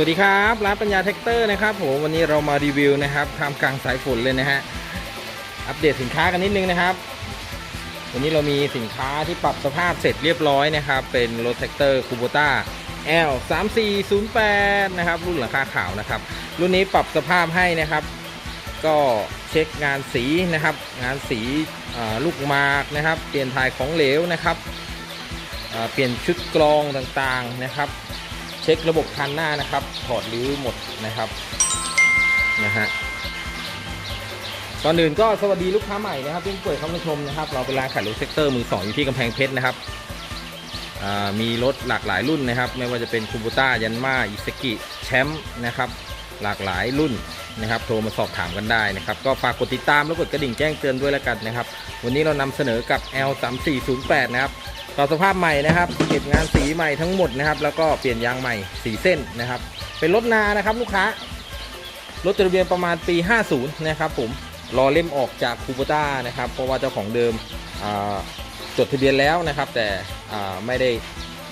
วัสดีครับร้านปัญญาแท็กเตอร์นะครับผมวันนี้เรามารีวิวนะครับท่ามกลางสายฝนเลยนะฮะอัปเดตสินค้ากันนิดนึงนะครับ วันนี้เรามีสินค้าที่ปรับสภาพเสร็จเรียบร้อยนะครับ เป็นรถแท็กเตอร์คูโบต้า L 3 4 0 8นะครับรุ่นหลังคาขาวนะครับ รุ่นนี้ปรับสภาพให้นะครับ ก็เช็คงานสีนะครับ งานสีลูกมากนะครับ เปลี่ยนถ่ายของเหลวนะครับเปลี่ยนชุดกรองต่างๆนะครับ ช็คระบบคันหน้านะครับ ถอดรื้อหมดนะครับนะฮะก่อนอื่นก็สวัสดีลูกค้าใหม่นะครับที่เปิดเข้ามาชมนะครับ เราเป็นร้านขายรถเซกเตอร์มือสองอยู่ที่กำแพงเพชรนะครับมีรถหลากหลายรุ่นนะครับ ไม่ว่าจะเป็นคูบูต้ายันมาอิสกิแชมป์นะครับหลากหลายรุ่นนะครับ โทรมาสอบถามกันได้นะครับ ก็ฝากกดติดตามและกดกระดิ่งแจ้งเตือนด้วยแล้วกันนะครับ วันนี้เรานำเสนอกับ L 3 4 0 8 นะครับ ต่อสภาพใหม่นะครับเก็บงานสีใหม่ทั้งหมดนะครับ แล้วก็เปลี่ยนยางใหม่สีเส้นนะครับ เป็นรถนานะครับลูกค้ารถจดทะเบียนประมาณปี 50 นะครับผมรอเล่มออกจากคูปต้านะครับเพราะว่าเจ้าของเดิมจดทะเบียนแล้วนะครับ แต่ไม่ได้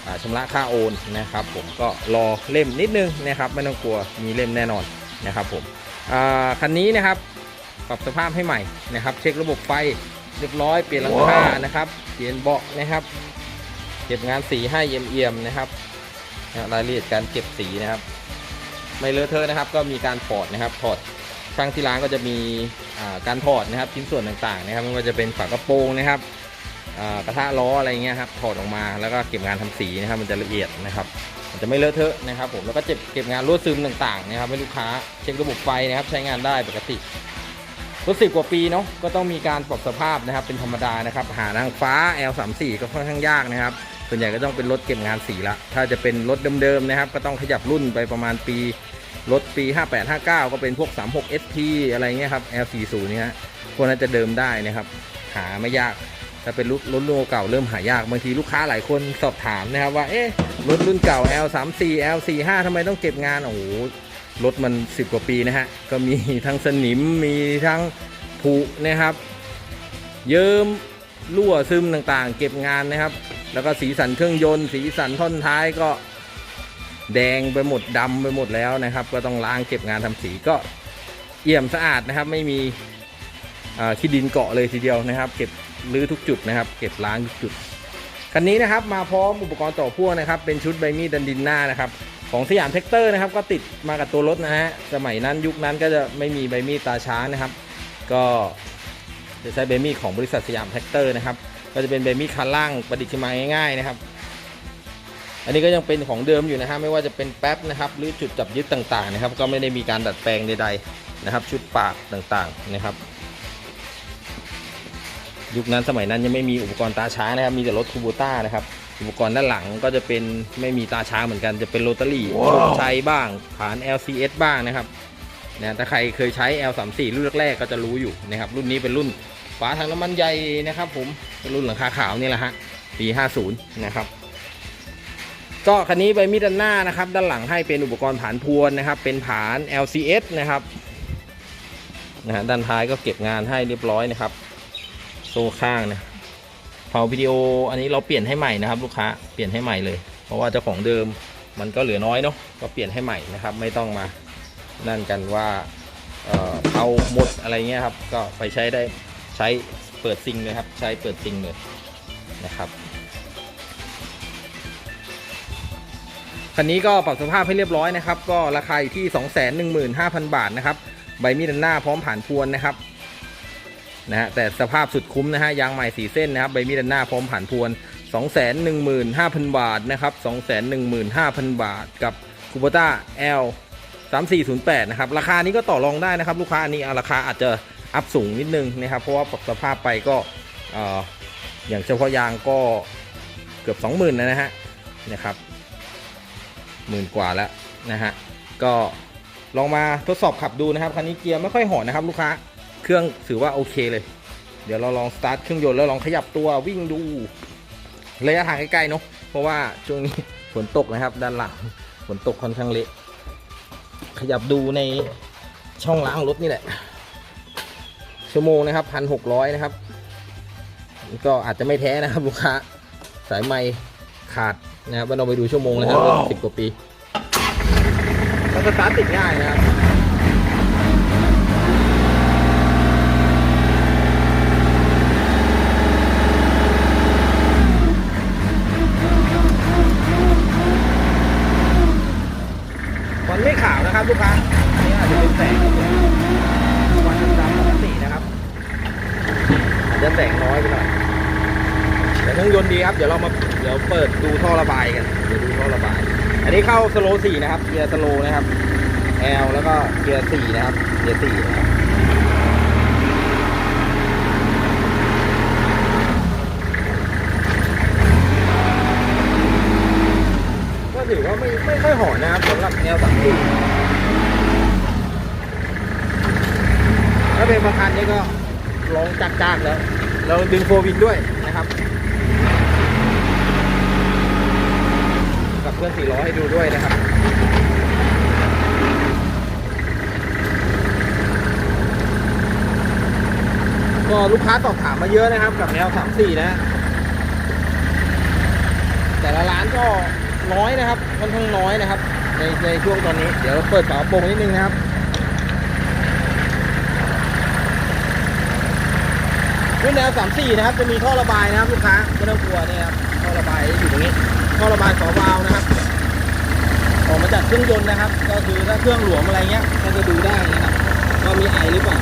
อ่าชำระค่าโอนนะครับ ผมก็รอเล่มนิดนึงนะครับ ไม่ต้องกลัวมีเล่มแน่นอนนะครับผมคันนี้นะครับปรับสภาพให้ใหม่นะครับ เช็คระบบไฟเรียบร้อยเปลี่ยนหลังคานะครับ เปลี่ยนเบาะนะครับ เก็บงานสีให้เยี่ยมๆนะครับรายละเอียดการเก็บสีนะครับ ไม่เลอะเทอะนะครับ ก็มีการถอดนะครับถอดช่างที่ร้านก็จะมีการถอดนะครับชิ้นส่วนต่างๆนะครับไม่ว่าจะเป็นฝากระโปรงนะครับกระทะล้ออะไรเงี้ยครับถอดออกมาแล้วก็เก็บงานทำสีนะครับ มันจะละเอียดนะครับมันจะไม่เลอะเทอะนะครับ ผมแล้วก็เก็บเก็บงานรั่วซึมต่างๆนะครับให้ลูกค้าเช็คระบบไฟนะครับ ใช้งานได้ปกติรถสิบกว่าปีเนาะก็ต้องมีการปรับสภาพนะครับเป็นธรรมดานะครับ หานางฟ้า L34 ก็ค่อนข้างยากนะครับ ส่วนใหญ่ก็ต้องเป็นรถเก็บงานสีละ ถ้าจะเป็นรถเดิมๆนะครับ ก็ต้องขยับรุ่นไปประมาณปีรถปี 58 59 ก็เป็นพวก 36 SP อะไรเงี้ยครับ L40 เนี่ยฮะพวกนั้นจะเดิมได้นะครับ หาไม่ยากถ้าเป็นรถรถรุ่นเก่าเริ่มหายากบางทีลูกค้าหลายคนสอบถามนะครับว่าเอ๊ะรถรุ่นเก่า L34 L45 ทำไมต้องเก็บงานโอ้โหรถมัน 10 กว่าปีนะฮะก็มีทั้งสนิมมีทั้งผุนะครับ เยิ้มรั่วซึมต่างๆ เก็บงานนะครับ แล้วก็สีสันเครื่องยนต์ สีสันท่อนท้ายก็แดงไปหมดดำไปหมดแล้วนะครับ ก็ต้องล้างเก็บงานทำสีก็เอี่ยมสะอาดนะครับ ไม่มีขี้ดินเกาะเลยทีเดียวนะครับ เก็บรื้อทุกจุดนะครับ เก็บล้างทุกจุดคันนี้นะครับมาพร้อมอุปกรณ์ต่อพ่วงนะครับ เป็นชุดใบมีดดันดินหน้านะครับของสยามแท็กเตอร์นะครับ ก็ติดมากับตัวรถนะฮะสมัยนั้นยุคนั้นก็จะไม่มีใบมีดตาช้างนะครับ ก็จะใช้ใบมีดของบริษัทสยามแท็กเตอร์นะครับ ก็จะเป็นใบมีดคันล่างประดิษฐ์ขึ้นมาง่ายๆนะครับ อันนี้ก็ยังเป็นของเดิมอยู่นะฮะไม่ว่าจะเป็นแป๊บนะครับ หรือจุดจับยึดต่างๆนะครับ ก็ไม่ได้มีการดัดแปลงใดๆนะครับ ชุดปากต่างๆนะครับ ยุคนั้นสมัยนั้นยังไม่มีอุปกรณ์ตาช้างนะครับ มีแต่รถคูบูต้านะครับอุปกรณ์ด้านหลังก็จะเป็นไม่มีตาช้างเหมือนกันจะเป็นโรตารี่โชคชัยบ้างฐาน LCS บ้างนะครับนะถ้าใครเคยใช้ L34 รุ่นแรกๆก็จะรู้อยู่นะครับ รุ่นนี้เป็นรุ่น ฝาถังน้ำมันใหญ่นะครับ ผมรุ่นหลังคาขาวนี่แหละฮะปี50นะครับก็คันนี้ใบมีดด้านหน้านะครับ ด้านหลังให้เป็นอุปกรณ์ผานพวนนะครับ เป็นผาน LCS นะครับนะฮะด้านท้ายก็เก็บงานให้เรียบร้อยนะครับ โซ่ข้างนะเผาวิดีโออันนี้เราเปลี่ยนให้ใหม่นะครับ ลูกค้าเปลี่ยนให้ใหม่เลย เพราะว่าเจ้าของเดิมมันก็เหลือน้อยเนาะก็เปลี่ยนให้ใหม่นะครับ ไม่ต้องมานั่นกันว่าเออเผาหมดอะไรเงี้ยครับ ก็ไปใช้ได้ ใช้เปิดซิงเลยครับ ใช้เปิดซิงเลยนะครับคันนี้ก็ปรับสภาพให้เรียบร้อยนะครับ ก็ราคาอยู่ที่ 215,000 บาทนะครับ ใบมีดด้านหน้าพร้อมผ่านพวนนะครับนะฮะแต่สภาพสุดคุ้มนะฮะยางใหม่สีเส้นนะครับ ใบมีดด้านหน้าพร้อมผ่านพวน 215,000 บาทนะครับ 215,000 บาทกับคูโบต้า L 3408 นะครับ ราคานี้ก็ต่อรองได้นะครับ ลูกค้าอันนี้ราคาอาจจะ อัพสูงนิดนึงนะครับ เพราะว่าปรับสภาพไปก็เอ่ออย่างเฉพาะยางก็เกือบ 20,000นะฮะนะครับหมื่นกว่าแล้วนะฮะก็ลองมาทดสอบขับดูนะครับคันนี้เกียร์ไม่ค่อยหอนนะครับลูกค้าเครื่องถือว่าโอเคเลย เดี๋ยวเราลองสตาร์ทเครื่องยนต์แล้วลองขยับตัววิ่งดูระยะทางใกล้ๆเนาะเพราะว่าช่วงนี้ฝนตกนะครับ ด้านหลังฝนตกค่อนข้างเละขยับดูในช่องล้างรถนี่แหละ ชั่วโมงนะครับพันหกร้อยนะครับ ก็อาจจะไม่แท้นะครับลูกค้า สายไม้ขาดนะครับเราไปดูชั่วโมงนะครับสิบกว่าปีสตาร์ทติดง่ายนะครับมันไม่ขาวนะครับลูกค้าอันนี้อาจจะเป็นแสงวันดำๆปกติ นะครับอาจจะแสงน้อยไปหน่อยแต่เครื่องยนต์ดีครับ เดี๋ยวเรามาเดี๋ยวเปิดดูท่อระบายกัน เดี๋ยวดูท่อระบาย อันนี้เข้าสโลสี่นะครับ เกียร์สโลนะครับ L แล้วก็เกียร์สี่นะครับ เกียร์สี่นะครับก็ถือว่าไม่ไม่ค่อยหอนนะครับสำหรับแนวสังสีถ้า เป็นประคันนี้ก็ลองจักากๆแล้ว เราดึงโฟวินด้วยนะครับ กับเครื่องสี่ล้อให้ดูด้วยนะครับก็ลูกค้าสอบถามมาเยอะนะครับ กับแนว34นะฮะแต่ละร้านก็น้อยนะครับค่อนข้างน้อยนะครับ ในในช่วงตอนนี้ เดี๋ยวเราเปิดฝาโปร่งนิดนึงนะครับ รุ่นแนว34นะครับ จะมีท่อระบายนะครับลูกค้าไม่ต้องกลัวเนี่ยครับท่อระบายอยู่ตรงนี้ ท่อระบายสอวาล์วนะครับออกมาจากเครื่องยนต์นะครับ ก็คือถ้าเครื่องหลวมอะไรเงี้ยก็จะดูได้นะครับว่ามีไอหรือเปล่า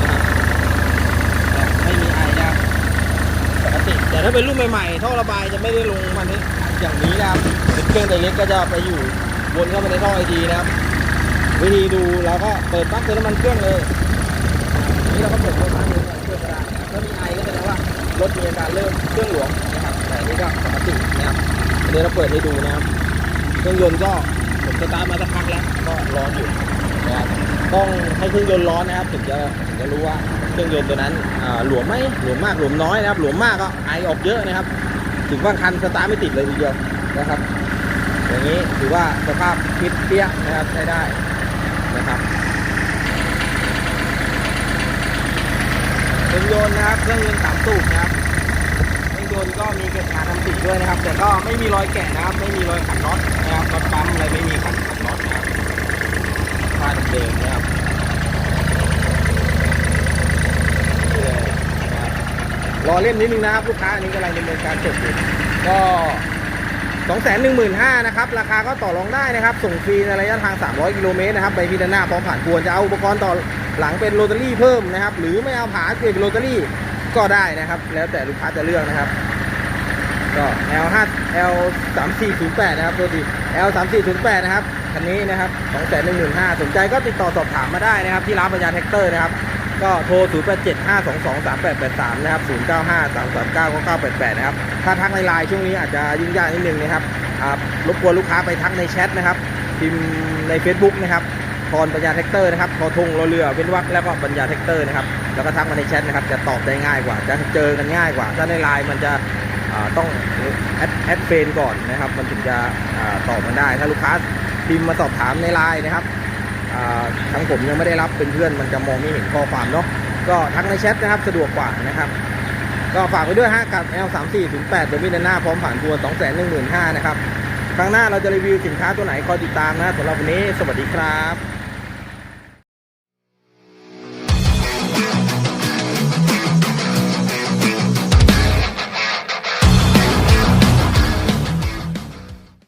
นะครับแต่ไม่มีไอนะครับปกติแต่ถ้าเป็นรุ่นใหม่ๆท่อระบายจะไม่ได้ลงมันนี้อย่างนี้นะครับเป็นเครื่องตัวเล็กก็จะไปอยู่วนเข้าไปในท่อไอดีนะครับ วิธีดูเราก็เปิดปั๊กเติมน้ำมันเครื่องเลยอันนี้เราก็เปิดปั๊กเติมน้ำมันเครื่องก็ได้ ถ้ามีไอก็แสดงว่ารถมีอาการเริ่มเครื่องหลวมนะครับแต่อันนี้ก็ปกตินะครับอันนี้เราเปิดให้ดูนะครับ เครื่องยนต์ก็ผมสตาร์ทมาสักพักแล้วก็ร้อนอยู่นะครับต้องให้เครื่องยนต์ร้อนนะครับถึงจะถึงจะรู้ว่าเครื่องยนต์ตัวนั้นหลวมไหมหลวมมากหลวมน้อยนะครับ หลวมมากก็ไอออกเยอะนะครับ ถึงบางคันสตาร์ทไม่ติดเลยทีเดียวนะครับ อย่างนี้ถือว่าสภาพฟิตเปี้ยนะครับใช้ได้นะครับ เครื่องยนต์นะครับเครื่องยนต์สามสูบนะครับเครื่องยนต์ก็มีเกิดการทำสีด้วยนะครับ แต่ก็ไม่มีรอยแกะนะครับ ไม่มีรอยขัดน็อตนะครับน็อตปั๊มอะไรไม่มีขัดขัดน็อตนะครับผ้าเดิมนะครับนี่เลยนะครับรอเล่มนิดนึงนะครับลูกค้าอันนี้กำลังดำเนินการจดอยู่ก็สองแสนหนึ่งหมื่นห้านะครับ ราคาก็ต่อรองได้นะครับ ส่งฟรีในระยะทาง 300 กิโลเมตรนะครับใบพิจารณาพร้อมผ่านควรจะเอาอุปกรณ์ต่อ หลังเป็นโรตารี่เพิ่มนะครับ หรือไม่เอาผาเปลี่ยนเป็นโรตารี่ก็ได้นะครับ แล้วแต่ลูกค้าจะเลือกนะครับ ก็ L 5 L 3 4 0 8 นะครับตัวดี L 3 4 0 8 นะครับคันนี้นะครับ2 1 1 5 0 0สนใจก็ติดต่อสอบถามมาได้นะครับ ที่ร้านปัญญาแท็กเตอร์นะครับ ก็โทร 0 8 7 5 2 2 3 8 8 3 นะครับ 0 9 5 3 3 9 9 9 8 8 นะครับ ถ้าทักในไลน์ช่วงนี้อาจจะยุ่งยากนิดนึงนะครับอ่ารบกวนลูกค้าไปทักในแชทนะครับ พิมพ์ใน Facebook นะครับ พรปัญญาแท็กเตอร์นะครับทอทงรอเรือเว้นวรรคแล้วก็ปัญญาแท็กเตอร์นะครับแล้วก็ทักมาในแชทนะครับจะตอบได้ง่ายกว่า จะเจอกันง่ายกว่า ถ้าในไลน์มันจะต้องแอดแอดเฟนก่อนนะครับ มันถึงจะตอบมันได้ ถ้าลูกค้าพิมพ์มาสอบถามในไลน์นะครับอ่าทางผมยังไม่ได้รับเป็นเพื่อนมันจะมองไม่เห็นข้อความเนาะก็ทักในแชทนะครับสะดวกกว่านะครับ ก็ฝากไว้ด้วยฮะกับ L 3 4 0 8โดมินาน่าพร้อมผ่านทัวร์2 1 1 5 0 0นะครับ ครั้งหน้าเราจะรีวิวสินค้าตัวไหนคอยติดตามนะสำหรับวันนี้ สวัสดีครับ